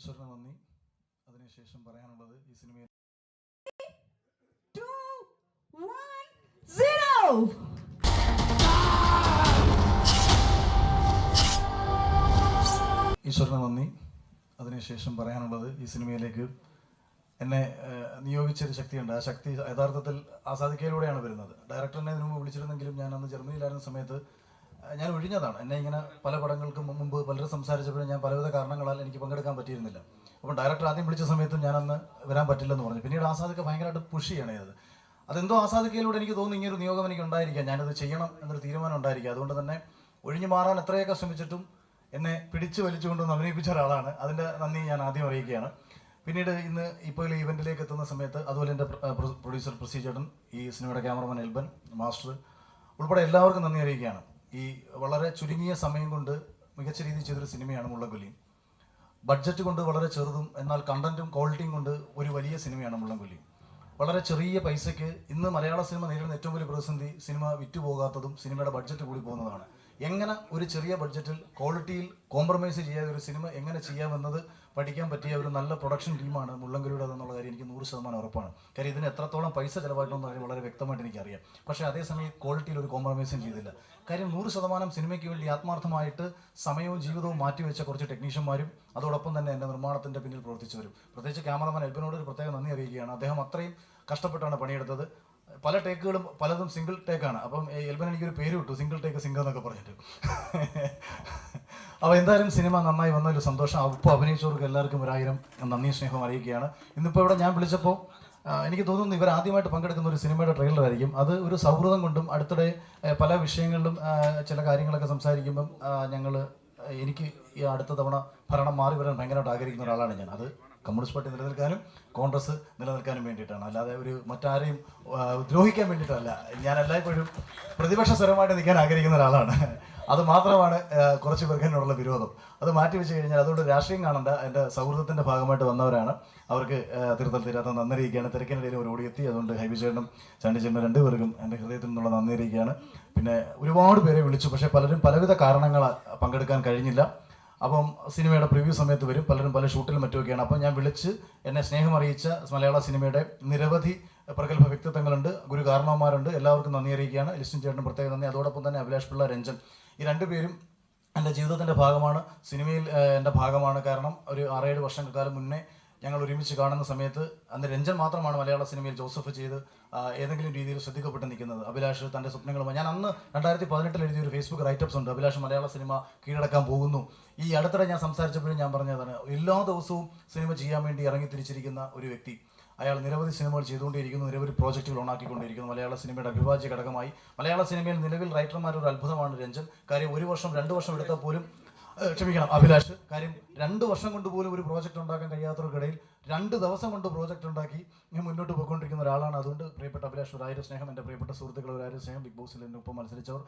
ഈശ്വരന് നന്ദി. അതിനുശേഷം പറയാനുള്ളത് ഈ സിനിമയിൽ. ഈശ്വരന് നന്ദി. അതിനുശേഷം പറയാനുള്ളത് ഈ സിനിമയിലേക്ക് എന്നെ നിയോഗിച്ചൊരു ശക്തിയുണ്ട്. ആ ശക്തി യഥാർത്ഥത്തിൽ ആസാദിക്കയിലൂടെയാണ് വരുന്നത്. ഡയറക്ടറിനെ ഇതിനു മുമ്പ് വിളിച്ചിരുന്നെങ്കിലും ഞാൻ അന്ന് ജർമ്മനിയിലായിരുന്ന സമയത്ത് ഞാൻ ഒഴിഞ്ഞതാണ്. എന്നെ ഇങ്ങനെ പല പടങ്ങൾക്കും മുമ്പ് പലരും സംസാരിച്ചപ്പോഴും ഞാൻ പലവിധ കാരണങ്ങളാൽ എനിക്ക് പങ്കെടുക്കാൻ പറ്റിയിരുന്നില്ല. അപ്പം ഡയറക്ടർ ആദ്യം വിളിച്ച സമയത്തും ഞാനന്ന് വരാൻ പറ്റില്ലെന്ന് പറഞ്ഞു. പിന്നീട് ആസാദൊക്കെ ഭയങ്കരമായിട്ട് പുഷ് ചെയ്യണേ അത് അതെന്തോ ആസാദിക്കയിലൂടെ എനിക്ക് തോന്നുന്നു ഇങ്ങനെ ഒരു നിയോഗം എനിക്ക് ഉണ്ടായിരിക്കാം. ഞാനത് ചെയ്യണം എന്നൊരു തീരുമാനം ഉണ്ടായിരിക്കുക അതുകൊണ്ട് തന്നെ ഒഴിഞ്ഞു മാറാൻ എത്രയൊക്കെ ശ്രമിച്ചിട്ടും എന്നെ പിടിച്ചു വലിച്ചുകൊണ്ടൊന്ന് അഭിനയിപ്പിച്ച ഒരാളാണ്. അതിന്റെ നന്ദി ഞാൻ ആദ്യം അറിയിക്കുകയാണ്. പിന്നീട് ഇന്ന് ഇപ്പോൾ ഈ ഇവന്റിലേക്ക് എത്തുന്ന സമയത്ത് അതുപോലെ എന്റെ പ്രൊഡ്യൂസർ പ്രൊസീജേട്ടൻ ഈ സിനിമയുടെ ക്യാമറമാൻ എൽബൻ മാസ്റ്റർ ഉൾപ്പെടെ എല്ലാവർക്കും നന്ദി അറിയിക്കുകയാണ്. ഈ വളരെ ചുരുങ്ങിയ സമയം കൊണ്ട് മികച്ച രീതിയിൽ ചെയ്തൊരു സിനിമയാണ് മുള്ളംകൊല്ലി. ബഡ്ജറ്റ് കൊണ്ട് വളരെ ചെറുതും എന്നാൽ കണ്ടന്റും ക്വാളിറ്റിയും കൊണ്ട് ഒരു വലിയ സിനിമയാണ് മുള്ളംകൊല്ലി. വളരെ ചെറിയ പൈസയ്ക്ക് ഇന്ന് മലയാള സിനിമ നേരിടുന്ന ഏറ്റവും വലിയ പ്രതിസന്ധി സിനിമ വിറ്റുപോകാത്തതും സിനിമയുടെ ബഡ്ജറ്റ് കൂടി പോകുന്നതാണ്. എങ്ങനെ ഒരു ചെറിയ ബഡ്ജറ്റിൽ ക്വാളിറ്റിയിൽ കോംപ്രമൈസ് ചെയ്യാതെ ഒരു സിനിമ എങ്ങനെ ചെയ്യാമെന്നത് പഠിക്കാൻ പറ്റിയ ഒരു നല്ല പ്രൊഡക്ഷൻ ടീമാണ് മുള്ളംകൊല്ലിയുടെ എന്നുള്ള കാര്യം എനിക്ക് നൂറ് ശതമാനം ഉറപ്പാണ്. കാര്യം ഇതിന് എത്രത്തോളം പൈസ ചിലവാക്കണമെന്ന് കാര്യം വളരെ വ്യക്തമായിട്ട് എനിക്കറിയാം. പക്ഷേ അതേസമയം ക്വാളിറ്റിയിൽ ഒരു കോംപ്രമൈസും ചെയ്തില്ല. കാര്യം നൂറ് ശതമാനം സിനിമയ്ക്ക് വേണ്ടി ആത്മാർത്ഥമായിട്ട് സമയവും ജീവിതവും മാറ്റിവെച്ച കുറച്ച് ടെക്നീഷ്യന്മാരും അതോടൊപ്പം തന്നെ എന്റെ നിർമ്മാണത്തിന്റെ പിന്നിൽ പ്രവർത്തിച്ചവരും. പ്രത്യേകിച്ച് ക്യാമറമാൻ എൽബിനോട് ഒരു പ്രത്യേക നന്ദി അറിയിക്കുകയാണ്. അദ്ദേഹം അത്രയും കഷ്ടപ്പെട്ടാണ് പണിയെടുത്തത്. പല ടേക്കുകളും പലതും സിംഗിൾ ടേക്കാണ് അപ്പം എൽബൻ എനിക്കൊരു പേര് കിട്ടു സിംഗിൾ ടേക്ക് സിംഗർ എന്നൊക്കെ പറഞ്ഞിട്ട്. അപ്പോൾ എന്തായാലും സിനിമ നന്നായി വന്നതിൽ സന്തോഷം. അപ്പോൾ അഭിനയിച്ചവർക്ക് എല്ലാവർക്കും ഒരായിരം നന്ദി സ്നേഹം അറിയിക്കുകയാണ്. ഇന്നിപ്പോൾ ഇവിടെ ഞാൻ വിളിച്ചപ്പോൾ എനിക്ക് തോന്നുന്നു ഇവർ ആദ്യമായിട്ട് പങ്കെടുക്കുന്ന ഒരു സിനിമയുടെ ട്രെയിലർ ആയിരിക്കും. അത് ഒരു സൗഹൃദം കൊണ്ടും അടുത്തിടെ പല വിഷയങ്ങളിലും ചില കാര്യങ്ങളൊക്കെ സംസാരിക്കുമ്പം ഞങ്ങൾ എനിക്ക് ഈ അടുത്ത തവണ ഭരണം മാറി വരാൻ ഭയങ്കരമായിട്ട് ആഗ്രഹിക്കുന്ന ഒരാളാണ് ഞാൻ. അത് കമ്മ്യൂണിസ്റ്റ് പാർട്ടി നിലനിൽക്കാനും കോൺഗ്രസ് നിലനിൽക്കാനും വേണ്ടിയിട്ടാണ്. അല്ലാതെ ഒരു മറ്റാരെയും ദ്രോഹിക്കാൻ വേണ്ടിയിട്ടല്ല. ഞാൻ എല്ലായ്പ്പോഴും പ്രതിപക്ഷ സ്വരമായിട്ട് നിൽക്കാൻ ആഗ്രഹിക്കുന്ന ഒരാളാണ്. അത് മാത്രമാണ് കുറച്ച് പേർക്ക് വിരോധം. അത് മാറ്റി വെച്ച് കഴിഞ്ഞാൽ അതുകൊണ്ട് രാഷ്ട്രീയം കാണണ്ട. എന്റെ സൗഹൃദത്തിന്റെ ഭാഗമായിട്ട് വന്നവരാണ്. അവർക്ക് തിരുത്തൽ തീരാത്ത നന്ദി അറിയിക്കുകയാണ് തിരക്കിനിടയിൽ അവർ ഓടിയെത്തി. അതുകൊണ്ട് ഹൈബിചേട്ടനും ചാണ്ടിച്ചേട്ടനും രണ്ടുപേർക്കും എന്റെ ഹൃദയത്തിൽ നിന്നുള്ള നന്ദി അറിയിക്കുകയാണ് പിന്നെ ഒരുപാട് പേരെ വിളിച്ചു. പക്ഷേ പലരും പലവിധ കാരണങ്ങൾ പങ്കെടുക്കാൻ കഴിഞ്ഞില്ല. അപ്പം സിനിമയുടെ പ്രിവ്യൂ സമയത്ത് വരും. പലരും പല ഷൂട്ടിലും മറ്റുമൊക്കെയാണ്. അപ്പം ഞാൻ വിളിച്ച് എന്നെ സ്നേഹം അറിയിച്ച മലയാള സിനിമയുടെ നിരവധി പ്രഗത്ഭ വ്യക്തിത്വങ്ങളുണ്ട്. ഗുരു കാരണവന്മാരുണ്ട് എല്ലാവർക്കും നന്ദി അറിയിക്കുകയാണ്. ലിസ്റ്റിൻ ചേട്ടനും പ്രത്യേക നന്ദി. അതോടൊപ്പം തന്നെ അഭിലാഷ് പിള്ള രഞ്ജൻ. ഈ രണ്ടുപേരും എന്റെ ജീവിതത്തിന്റെ ഭാഗമാണ്. സിനിമയിൽ എന്റെ ഭാഗമാണ്. കാരണം ഒരു ആറേഴ് വർഷക്കാലം മുന്നേ ഞങ്ങൾ ഒരുമിച്ച് കാണുന്ന സമയത്ത് അന്ന് രഞ്ജൻ മാത്രമാണ് മലയാള സിനിമയിൽ ജോസഫ് ചെയ്ത് ഏതെങ്കിലും രീതിയിൽ ശ്രദ്ധിക്കപ്പെട്ട് നിൽക്കുന്നത്. അഭിലാഷ് തന്റെ സ്വപ്നങ്ങളുമായി. ഞാൻ അന്ന് രണ്ടായിരത്തി പതിനെട്ടിൽ എഴുതിയ ഒരു ഫേസ്ബുക്ക് റൈറ്റപ്സ് ഉണ്ട്. അഭിലാഷ് മലയാള സിനിമ കീഴടക്കാൻ പോകുന്നു. ഈ അടുത്തിടെ ഞാൻ സംസാരിച്ചപ്പോഴും ഞാൻ പറഞ്ഞതാണ് എല്ലാ ദിവസവും സിനിമ ചെയ്യാൻ വേണ്ടി ഇറങ്ങി തിരിച്ചിരിക്കുന്ന ഒരു വ്യക്തി അയാൾ നിരവധി സിനിമകൾ ചെയ്തുകൊണ്ടിരിക്കുന്നു നിരവധി പ്രോജക്റ്റുകൾ ഉണ്ടാക്കിക്കൊണ്ടിരിക്കുന്നു മലയാള സിനിമയുടെ അവിഭാജ്യ ഘടകമായി മലയാള സിനിമയിൽ നിലവിൽ റൈറ്റർമാർ ഒരു അത്ഭുതമാണ് രഞ്ജൻ. കാര്യം ഒരു വർഷം രണ്ട് വർഷം എടുത്താൽ പോലും ക്ഷമിക്കണം അഭിലാഷ്. കാര്യം രണ്ട് വർഷം കൊണ്ട് പോലും ഒരു പ്രോജക്റ്റ് ഉണ്ടാക്കാൻ കഴിയാത്തവർക്കിടയിൽ രണ്ട് ദിവസം കൊണ്ട് പ്രോജക്റ്റ് ഉണ്ടാക്കി ഞാൻ മുന്നോട്ട് പോയിക്കൊണ്ടിരിക്കുന്ന ഒരാളാണ്. അതുകൊണ്ട് പ്രിയപ്പെട്ട അഭിലാഷ് ഒരായിരം സ്നേഹം. എന്റെ പ്രിയപ്പെട്ട സുഹൃത്തുക്കൾ ഒരായിരം സ്നേഹം. ബിഗ് ബോസിൽ എന്റെ ഒപ്പം മത്സരിച്ചവർ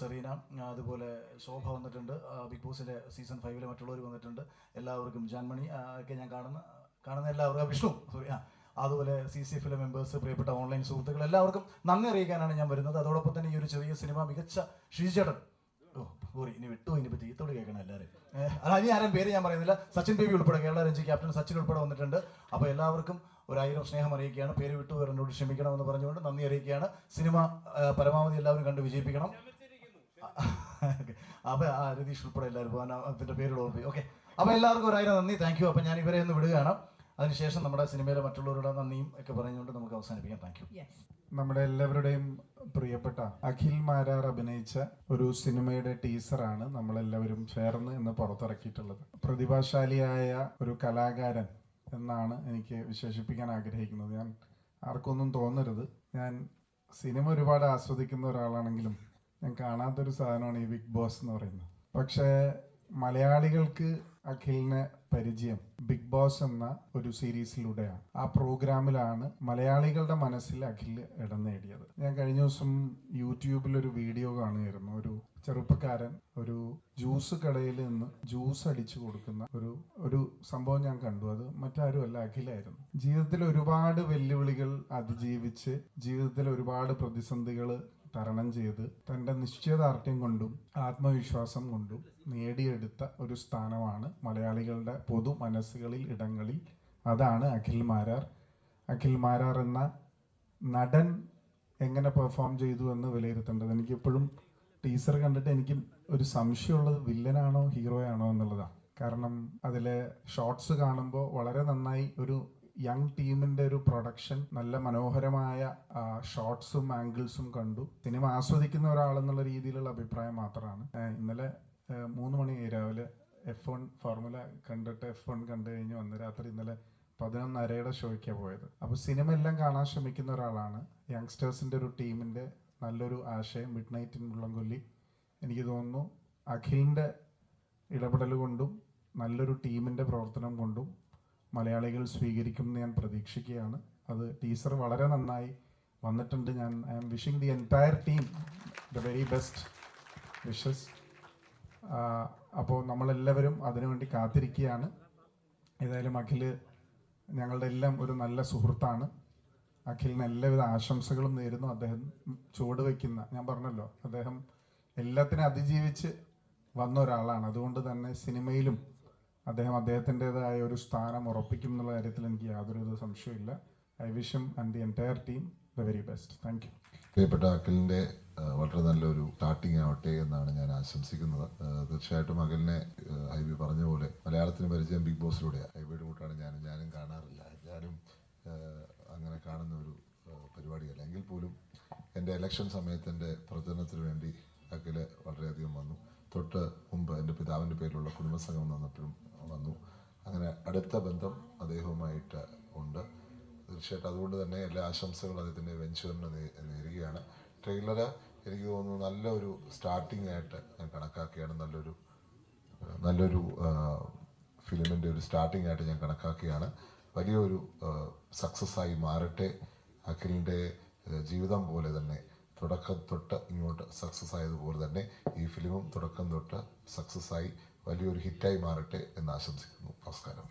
സെറീന അതുപോലെ ശോഭ വന്നിട്ടുണ്ട്. ബിഗ് ബോസിന്റെ സീസൺ ഫൈവിലെ മറ്റുള്ളവർ വന്നിട്ടുണ്ട്. എല്ലാവർക്കും ജാൻമണി ഒക്കെ ഞാൻ കാണുന്ന കാണുന്ന എല്ലാവർക്കും വിഷ്ണു സോറി ആ അതുപോലെ സി സി എഫിലെ മെമ്പേഴ്സ് പ്രിയപ്പെട്ട ഓൺലൈൻ സുഹൃത്തുക്കൾ എല്ലാവർക്കും നന്ദി അറിയിക്കാനാണ് ഞാൻ വരുന്നത്. അതോടൊപ്പം തന്നെ ഈ ഒരു ചെറിയ സിനിമ മികച്ച ഓ സോറി ഇനി വിട്ടു ഇനി ചീത്തോട് കേൾക്കണം എല്ലാവരും. അല്ല ഇനി ആരും പേര് ഞാൻ പറയുന്നില്ല. സച്ചിൻ ബേബി ഉൾപ്പെടെ കേരള രഞ്ജി ക്യാപ്റ്റൻ സച്ചിൻ ഉൾപ്പെടെ വന്നിട്ടുണ്ട്. അപ്പോൾ എല്ലാവർക്കും ഒരായിരം സ്നേഹം അറിയിക്കുകയാണ്. പേര് വിട്ടു എന്നോട് ക്ഷമിക്കണമെന്ന് പറഞ്ഞുകൊണ്ട് നന്ദി അറിയിക്കുകയാണ്. സിനിമ പരമാവധി എല്ലാവരും കണ്ട് വിജയിപ്പിക്കണം. അപ്പോൾ ആ രതീഷ് ഉൾപ്പെടെ എല്ലാവരും അതിന്റെ പേരുകൾ ഓർമ്മ. ഓക്കെ. അപ്പോൾ എല്ലാവർക്കും ഒരായിരം നന്ദി. Thank you. അപ്പോൾ ഞാൻ ഇവരെ ഒന്ന് വിടുകയാണ്. അതിനുശേഷം നമ്മുടെ സിനിമയിലെ മറ്റുള്ളവരുടെ നന്ദിയും ഒക്കെ പറഞ്ഞുകൊണ്ട് നമുക്ക് അവസാനിപ്പിക്കാം. താങ്ക് യു നമ്മുടെ എല്ലാവരുടെയും പ്രിയപ്പെട്ട അഖിൽ മാരാർ അഭിനയിച്ച ഒരു സിനിമയുടെ ടീസറാണ് നമ്മളെല്ലാവരും ചേർന്ന് ഇന്ന് പുറത്തിറക്കിയിട്ടുള്ളത്. പ്രതിഭാശാലിയായ ഒരു കലാകാരൻ എന്നാണ് എനിക്ക് വിശേഷിപ്പിക്കാൻ ആഗ്രഹിക്കുന്നത്. ഞാൻ ആർക്കൊന്നും തോന്നരുത്. ഞാൻ സിനിമ ഒരുപാട് ആസ്വദിക്കുന്ന ഒരാളാണെങ്കിലും ഞാൻ കാണാത്തൊരു സാധനമാണ് ഈ ബിഗ് ബോസ് എന്ന് പറയുന്നത്. പക്ഷേ മലയാളികൾക്ക് അഖിലിനെ പരിചയം ബിഗ് ബോസ് എന്ന ഒരു സീരീസിലൂടെയാണ്. ആ പ്രോഗ്രാമിലാണ് മലയാളികളുടെ മനസ്സിൽ അഖിൽ ഇടം നേടിയത്. ഞാൻ കഴിഞ്ഞ ദിവസം യൂട്യൂബിൽ ഒരു വീഡിയോ കാണുകയായിരുന്നു. ഒരു ചെറുപ്പക്കാരൻ ഒരു ജ്യൂസ് കടയിൽ നിന്ന് ജ്യൂസ് അടിച്ചു കൊടുക്കുന്ന ഒരു ഒരു സംഭവം ഞാൻ കണ്ടു. അത് മറ്റാരും അല്ല അഖിലായിരുന്നു. ജീവിതത്തിൽ ഒരുപാട് വെല്ലുവിളികൾ അതിജീവിച്ച് ജീവിതത്തിൽ ഒരുപാട് പ്രതിസന്ധികൾ തരണം ചെയ്ത് തന്റെ നിശ്ചയദാർഢ്യം കൊണ്ടും ആത്മവിശ്വാസം കൊണ്ടും നേടിയെടുത്ത ഒരു സ്ഥാനമാണ് മലയാളികളുടെ പൊതു മനസ്സുകളിൽ ഇടങ്ങളിൽ. അതാണ് അഖിൽ മാരാർ. അഖിൽ മാരാർ എന്ന നടൻ എങ്ങനെ പെർഫോം ചെയ്തു എന്ന് വിലയിരുത്തേണ്ടത്? എനിക്കിപ്പോഴും ടീസർ കണ്ടിട്ട് എനിക്ക് ഒരു സംശയമുള്ളത് വില്ലനാണോ ഹീറോയാണോ എന്നുള്ളതാണ്. കാരണം അതിലെ ഷോർട്സ് കാണുമ്പോൾ വളരെ നന്നായി ഒരു യങ് ടീമിന്റെ ഒരു പ്രൊഡക്ഷൻ നല്ല മനോഹരമായ ഷോർട്സും ആംഗിൾസും കണ്ടു. സിനിമ ആസ്വദിക്കുന്ന ഒരാളെന്നുള്ള രീതിയിലുള്ള അഭിപ്രായം മാത്രമാണ്. ഇന്നലെ മൂന്ന് മണി രാവിലെ എഫ് വൺ ഫോർമുല കണ്ടിട്ട് എഫ് വൺ കണ്ടു കഴിഞ്ഞ് വന്ന് രാത്രി ഇന്നലെ പതിനൊന്നരയുടെ ഷോയ്ക്കാണ് പോയത്. അപ്പോൾ സിനിമ എല്ലാം കാണാൻ ശ്രമിക്കുന്ന ഒരാളാണ്. യങ്സ്റ്റേഴ്സിന്റെ ഒരു ടീമിന്റെ നല്ലൊരു ആശയം മിഡ് നൈറ്റ് ഇൻ മുള്ളംകൊല്ലി എനിക്ക് തോന്നുന്നു അഖിലിന്റെ ഇടപെടൽ കൊണ്ടും നല്ലൊരു ടീമിന്റെ പ്രവർത്തനം കൊണ്ടും മലയാളികൾ സ്വീകരിക്കും എന്ന് ഞാൻ പ്രതീക്ഷിക്കുകയാണ്. അത് ടീച്ചർ വളരെ നന്നായി വന്നിട്ടുണ്ട്. ഞാൻ I am wishing the entire team the very best wishes അപ്പോൾ നമ്മളെല്ലാവരും അതിനുവേണ്ടി കാത്തിരിക്കുകയാണ്. ഏതായാലും അഖിൽ ഞങ്ങളുടെ എല്ലാം ഒരു നല്ല സുഹൃത്താണ്. അഖിലിന് എല്ലാവിധ ആശംസകളും നേരുന്നു. അദ്ദേഹം ചുവട് വയ്ക്കുന്ന ഞാൻ പറഞ്ഞല്ലോ അദ്ദേഹം എല്ലാത്തിനും അതിജീവിച്ച് വന്ന ഒരാളാണ്. അതുകൊണ്ട് തന്നെ സിനിമയിലും അദ്ദേഹം അദ്ദേഹത്തിന്റെതായ ഒരു സ്ഥാനം ഉറപ്പിക്കും എന്നുള്ള കാര്യത്തിൽ എനിക്ക് യാതൊരു സംശയമില്ല I wish and the entire team the very best thank you പ്രിയപ്പെട്ട അഖിലിന്റെ വളരെ നല്ലൊരു സ്റ്റാർട്ടിംഗ് ആവട്ടെ എന്നാണ് ഞാൻ ആശംസിക്കുന്നത്. തീർച്ചയായിട്ടും അഖിലിനെ ഹൈബി പറഞ്ഞ പോലെ മലയാളത്തിന് പരിചയം ബിഗ് ബോസിലൂടെ ഹൈബിയുടെ കൂട്ടാണ് ഞാനും. ഞാനും കാണാറില്ല. ഞാനും അങ്ങനെ കാണുന്ന ഒരു പരിപാടിയല്ല. എങ്കിൽ പോലും എന്റെ ഇലക്ഷൻ സമയത്ത് എന്റെ പ്രചരണത്തിന് വേണ്ടി അഖിൽ വളരെയധികം വന്നു. തൊട്ട് മുമ്പ് എന്റെ പിതാവിന്റെ പേരിലുള്ള കുടുംബസംഘം വന്നപ്പോഴും വന്നു. അങ്ങനെ അടുത്ത ബന്ധം അദ്ദേഹവുമായിട്ട് ഉണ്ട്. തീർച്ചയായിട്ടും അതുകൊണ്ട് തന്നെ എല്ലാ ആശംസകളും അദ്ദേഹത്തിന്റെ വെഞ്ചറിന് നേരുകയാണ്. ട്രെയിലർ എനിക്ക് തോന്നുന്നു നല്ലൊരു സ്റ്റാർട്ടിംഗ് ആയിട്ട് ഞാൻ കണക്കാക്കുകയാണ് നല്ലൊരു നല്ലൊരു ഫിലിമിന്റെ ഒരു സ്റ്റാർട്ടിംഗ് ആയിട്ട് ഞാൻ കണക്കാക്കുകയാണ് വലിയൊരു സക്സസ്സായി മാറട്ടെ. അഖിലിന്റെ ജീവിതം പോലെ തന്നെ തുടക്കം തൊട്ട് ഇങ്ങോട്ട് സക്സസ് ആയതുപോലെ തന്നെ ഈ ഫിലിമും തുടക്കം തൊട്ട് സക്സസ്സായി വലിയൊരു ഹിറ്റായി മാറട്ടെ എന്ന് ആശംസിക്കുന്നു. നമസ്കാരം.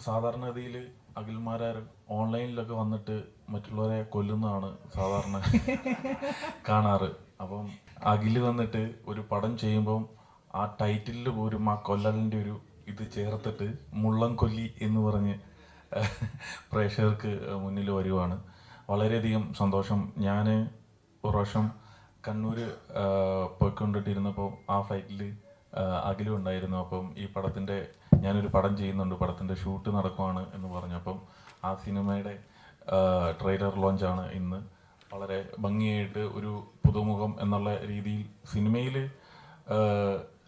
സാധാരണഗതിയിൽ അഖിൽമാരാർ ഓൺലൈനിലൊക്കെ വന്നിട്ട് മറ്റുള്ളവരെ കൊല്ലുന്നതാണ് സാധാരണ കാണാറ്. അപ്പം അഖിൽ വന്നിട്ട് ഒരു പടം ചെയ്യുമ്പം ആ ടൈറ്റിലിൽ പോലും ആ കൊല്ലലിന്റെ ഒരു ഇത് ചേർത്തിട്ട് മുള്ളം കൊല്ലി എന്ന് പറഞ്ഞ് പ്രേക്ഷകർക്ക് മുന്നിൽ വരുവാണ്. വളരെയധികം സന്തോഷം. ഞാൻ ഒരു പ്രാവശ്യം കണ്ണൂർ പോയിക്കൊണ്ടിട്ടിരുന്നപ്പോൾ ആ ഫ്ലൈറ്റിൽ അഖിലും ഉണ്ടായിരുന്നു. അപ്പം ഈ പടത്തിന്റെ ഞാനൊരു പടം ചെയ്യുന്നുണ്ട്. പടത്തിന്റെ ഷൂട്ട് നടക്കുവാണ് എന്ന് പറഞ്ഞു. അപ്പം ആ സിനിമയുടെ ട്രെയിലർ ലോഞ്ചാണ് ഇന്ന്. വളരെ ഭംഗിയായിട്ട് ഒരു പുതുമുഖം എന്നുള്ള രീതിയിൽ സിനിമയിൽ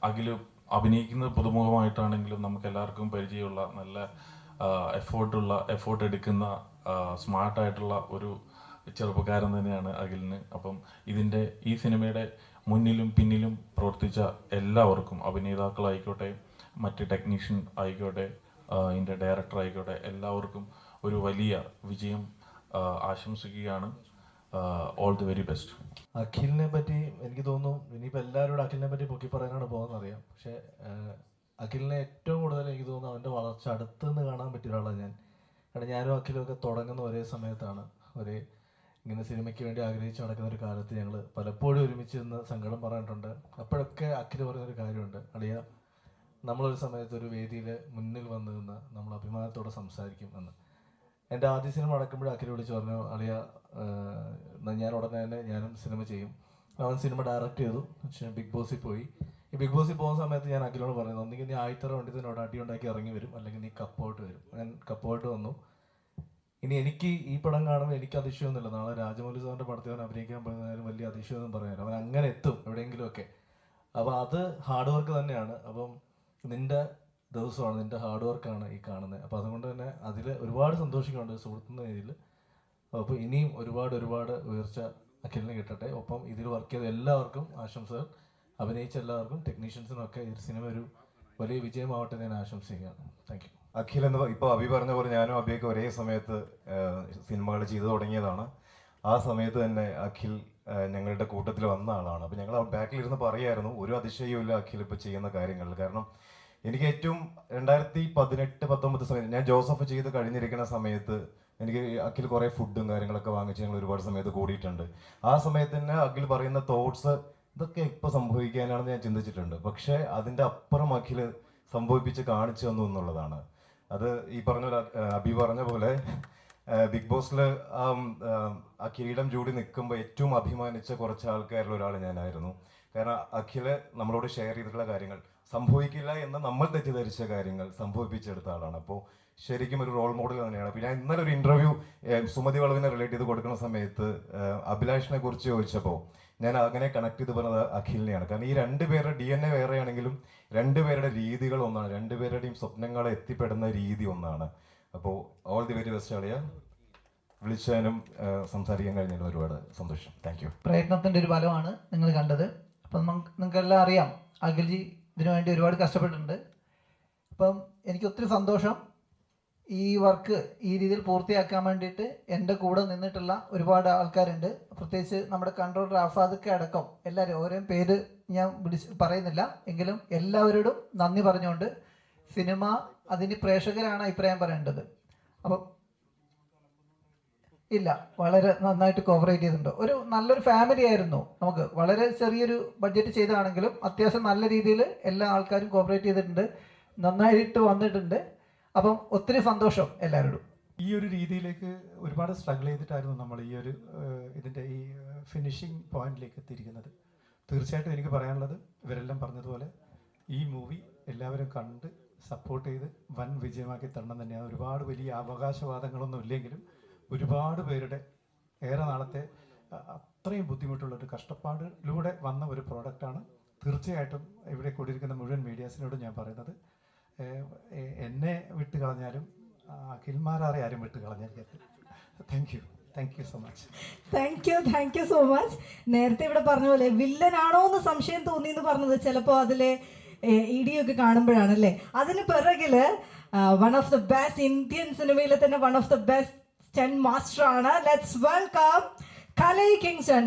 അഖിൽ അഭിനയിക്കുന്നത് പുതുമുഖമായിട്ടാണെങ്കിലും നമുക്ക് എല്ലാവർക്കും പരിചയമുള്ള നല്ല എഫേർട്ടുള്ള എഫേർട്ട് എടുക്കുന്ന സ്മാർട്ടായിട്ടുള്ള ഒരു ചെറുപ്പക്കാരൻ തന്നെയാണ് അഖിലിന്. അപ്പം ഇതിന്റെ ഈ സിനിമയുടെ മുന്നിലും പിന്നിലും പ്രവർത്തിച്ച എല്ലാവർക്കും അഭിനേതാക്കളായിക്കോട്ടെ മറ്റ് ടെക്നീഷ്യൻ ആയിക്കോട്ടെ ഇതിന്റെ ഡയറക്ടർ ആയിക്കോട്ടെ എല്ലാവർക്കും ഒരു വലിയ വിജയം ആശംസിക്കുകയാണ്. ഓൾ ദി വെരി ബെസ്റ്റ് അഖിലിനെ പറ്റി എനിക്ക് തോന്നുന്നു ഇനിയിപ്പോൾ എല്ലാവരോടും അഖിലിനെ പറ്റി പൊക്കി പറയാനാണ് പോകുന്നത് അറിയാം പക്ഷേ അഖിലിനെ ഏറ്റവും കൂടുതൽ എനിക്ക് തോന്നുന്നു അവന്റെ വളർച്ച അടുത്തുനിന്ന് കാണാൻ പറ്റിയ ഒരാളാണ് ഞാൻ. കാരണം ഞാനും അഖിലും ഒക്കെ തുടങ്ങുന്ന ഒരേ സമയത്താണ്. ഒരേ ഇങ്ങനെ സിനിമയ്ക്ക് വേണ്ടി ആഗ്രഹിച്ച് നടക്കുന്ന ഒരു കാലത്ത് ഞങ്ങൾ പലപ്പോഴും ഒരുമിച്ച് നിന്ന് സങ്കടം പറഞ്ഞിട്ടുണ്ട്. അപ്പോഴൊക്കെ അഖിൽ പറയുന്നൊരു കാര്യമുണ്ട്. അളിയ നമ്മളൊരു സമയത്ത് ഒരു വേദിയിൽ മുന്നിൽ വന്ന് നിന്ന് നമ്മൾ അഭിമാനത്തോടെ സംസാരിക്കും എന്ന്. എന്റെ ആദ്യ സിനിമ അടക്കുമ്പോൾ അഖിൽ വിളിച്ച് പറഞ്ഞു അളിയ ഞാൻ ഉടനെ തന്നെ ഞാനും സിനിമ ചെയ്യും. അവൻ സിനിമ ഡയറക്റ്റ് ചെയ്തു. പക്ഷേ ബിഗ് ബോസിൽ പോയി. ഈ ബിഗ് ബോസിൽ പോകുന്ന സമയത്ത് ഞാൻ അഖിലോട് പറഞ്ഞു ഒന്നെങ്കിൽ നീ ആയിത്തറ വണ്ടി തന്നെ അടി ഉണ്ടാക്കി ഇറങ്ങി വരും. അല്ലെങ്കിൽ നീ കപ്പോട്ട് വരും. ഞാൻ കപ്പോട്ട് വന്നു. ഇനി എനിക്ക് ഈ പടം കാണുമ്പോൾ എനിക്ക് അതിശയമൊന്നുമില്ല നാളെ രാജമൗലി സാറിന്റെ പടത്തിൽ അവൻ അഭിനയിക്കാൻ പോകുന്നതിന് വലിയ അതിശയമൊന്നും പറയാൻ അവൻ അങ്ങനെ എത്തും എവിടെയെങ്കിലുമൊക്കെ അപ്പോൾ അത് ഹാർഡ് വർക്ക് തന്നെയാണ്. അപ്പം നിന്റെ ദിവസമാണ് നിന്റെ ഹാർഡ് വർക്കാണ് ഈ കാണുന്നത് അപ്പോൾ അതുകൊണ്ട് തന്നെ അതിൽ ഒരുപാട് സന്തോഷിക്കുന്നുണ്ട് സുഹൃത്തുന്ന രീതിയിൽ അപ്പോൾ ഇനിയും ഒരുപാട് ഒരുപാട് ഉയർച്ച അഖിലിന് കിട്ടട്ടെ. ഒപ്പം ഇതിൽ വർക്ക് ചെയ്ത എല്ലാവർക്കും ആശംസകൾ. അഭിനയിച്ച എല്ലാവർക്കും ടെക്നീഷ്യൻസിനും ഒക്കെ ഈ സിനിമ ഒരു വലിയ വിജയമാവട്ടെ ഞാൻ ആശംസിക്കുകയാണ്. താങ്ക് യു അഖിൽ എന്ന് ഇപ്പോൾ അഭി പറഞ്ഞ പോലെ ഞാനും അഭിയൊക്കെ ഒരേ സമയത്ത് സിനിമകൾ ചെയ്തു തുടങ്ങിയതാണ്. ആ സമയത്ത് തന്നെ അഖിൽ ഞങ്ങളുടെ കൂട്ടത്തിൽ വന്ന ആളാണ്. അപ്പോൾ ഞങ്ങൾ ബാക്കിലിരുന്ന് പറയായിരുന്നു ഒരു അതിശയവുമില്ല അഖിൽ ഇപ്പോൾ ചെയ്യുന്ന കാര്യങ്ങൾ. കാരണം എനിക്ക് ഏറ്റവും രണ്ടായിരത്തി പതിനെട്ട് പത്തൊമ്പത് സമയത്ത് ഞാൻ ജോസഫ് ചെയ്ത് കഴിഞ്ഞിരിക്കുന്ന സമയത്ത് എനിക്ക് അഖിൽ കുറേ ഫുഡും കാര്യങ്ങളൊക്കെ വാങ്ങിച്ച് ഞങ്ങൾ ഒരുപാട് സമയത്ത് കൂടിയിട്ടുണ്ട്. ആ സമയത്ത് തന്നെ അഖിൽ പറയുന്ന തോട്ട്സ് ഇതൊക്കെ ഇപ്പോൾ സംഭവിക്കാനാണെന്ന് ഞാൻ ചിന്തിച്ചിട്ടുണ്ട്. പക്ഷേ അതിന്റെ അപ്പുറം അഖിൽ സംഭവിപ്പിച്ച് കാണിച്ചു തന്നു എന്നുള്ളതാണ്. അത് ഈ പറഞ്ഞ അബി പറഞ്ഞ പോലെ ബിഗ് ബോസിൽ ആ കിരീടം ചൂടി നിൽക്കുമ്പോൾ ഏറ്റവും അഭിമാനിച്ച കുറച്ച് ആൾക്കാരിൽ ഒരാൾ ഞാനായിരുന്നു. കാരണം അഖിൽ നമ്മളോട് ഷെയർ ചെയ്തിട്ടുള്ള കാര്യങ്ങൾ സംഭവിക്കില്ല എന്ന് നമ്മൾ തെറ്റിദ്ധരിച്ച കാര്യങ്ങൾ സംഭവിപ്പിച്ചെടുത്ത ആളാണ്. അപ്പോൾ ശരിക്കും ഒരു റോൾ മോഡൽ തന്നെയാണ്. ഞാൻ ഇന്നലെ ഒരു ഇന്റർവ്യൂ സുമതി വളവിനെ റിലേറ്റ് ചെയ്ത് കൊടുക്കുന്ന സമയത്ത് അഭിലാഷിനെ കുറിച്ച് ചോദിച്ചപ്പോൾ ഞാൻ അങ്ങനെ കണക്ട് ചെയ്ത് പറഞ്ഞത് അഖിലിനെയാണ്. കാരണം ഈ രണ്ടുപേരുടെ ഡി എൻ എ വേറെയാണെങ്കിലും രണ്ടുപേരുടെ രീതികൾ ഒന്നാണ്. രണ്ടുപേരുടെയും സ്വപ്നങ്ങളെ എത്തിപ്പെടുന്ന രീതി ഒന്നാണ്. അപ്പോൾ ഓൾ ദി വെരി ബെസ്റ്റ് അളിയ വിളിച്ചാനും സംസാരിക്കാൻ കഴിഞ്ഞതിൽ ഒരുപാട് സന്തോഷം. താങ്ക് യു പ്രയത്നത്തിന്റെ ഒരു ഫലമാണ് നിങ്ങൾ കണ്ടത്. അപ്പം നിങ്ങൾക്കെല്ലാം അറിയാം അഖിൽജി ഇതിനു വേണ്ടി ഒരുപാട് കഷ്ടപ്പെട്ടിട്ടുണ്ട്. അപ്പം എനിക്ക് ഒത്തിരി സന്തോഷം. ഈ വർക്ക് ഈ രീതിയിൽ പൂർത്തിയാക്കാൻ വേണ്ടിയിട്ട് എന്റെ കൂടെ നിന്നിട്ടുള്ള ഒരുപാട് ആൾക്കാരുണ്ട്. പ്രത്യേകിച്ച് നമ്മുടെ കൺട്രോൾ റാഫാദൊക്കെ അടക്കം എല്ലാവരും. ഓരോ പേര് ഞാൻ വിളിച്ച് പറയുന്നില്ല. എങ്കിലും എല്ലാവരോടും നന്ദി പറഞ്ഞുകൊണ്ട് സിനിമ അതിന് പ്രേക്ഷകരാണ് അഭിപ്രായം പറയേണ്ടത്. അപ്പം ഇല്ല വളരെ നന്നായിട്ട് കോപ്പറേറ്റ് ചെയ്തിട്ടുണ്ട്. ഒരു നല്ലൊരു ഫാമിലി ആയിരുന്നു നമുക്ക്. വളരെ ചെറിയൊരു ബഡ്ജറ്റ് ചെയ്താണെങ്കിലും അത്യാവശ്യം നല്ല രീതിയിൽ എല്ലാ ആൾക്കാരും കോപ്പറേറ്റ് ചെയ്തിട്ടുണ്ട്. നന്നായിട്ട് വന്നിട്ടുണ്ട്. അപ്പം ഒത്തിരി സന്തോഷം എല്ലാവരോടും. ഈ ഒരു രീതിയിലേക്ക് ഒരുപാട് സ്ട്രഗിൾ ചെയ്തിട്ടായിരുന്നു നമ്മൾ ഈ ഒരു ഇതിന്റെ ഈ ഫിനിഷിംഗ് പോയിന്റിലേക്ക് എത്തിയിരിക്കുന്നത്. തീർച്ചയായിട്ടും എനിക്ക് പറയാനുള്ളത് ഇവരെല്ലാം പറഞ്ഞതുപോലെ ഈ മൂവി എല്ലാവരും കണ്ട് സപ്പോർട്ട് ചെയ്ത് വൻ വിജയമാക്കി തരണം തന്നെയാണ്. ഒരുപാട് വലിയ അവകാശവാദങ്ങളൊന്നും ഇല്ലെങ്കിലും ഒരുപാട് പേരുടെ ഏറെ നാളത്തെ അത്രയും ബുദ്ധിമുട്ടുള്ള ഒരു കഷ്ടപ്പാടിലൂടെ വന്ന ഒരു പ്രോഡക്റ്റാണ് തീർച്ചയായിട്ടും ഇവിടെ കൂടിയിരിക്കുന്ന മുഴുവൻ മീഡിയാസിനോടും ഞാൻ പറയുന്നത്. എന്നെ വിട്ട് കളഞ്ഞാലും അഖിൽമാരാറെ ആരും വിട്ട് കളഞ്ഞാലും thank you thank you so much thank you thank you so much നേരത്തെ ഇവിടെ പറഞ്ഞ പോലെ വില്ലനാണോ എന്ന് സംശയം തോന്നി എന്ന് പറഞ്ഞത് ചിലപ്പോൾ അതിലെ ഇടിയൊക്കെ കാണുമ്പോഴാണ് അല്ലേ അതിന് പിറകിൽ one of the best Indian സിനിമയിലെ തന്നെ one of the best stunt master ആണ്. Let's welcome Kalai Kingson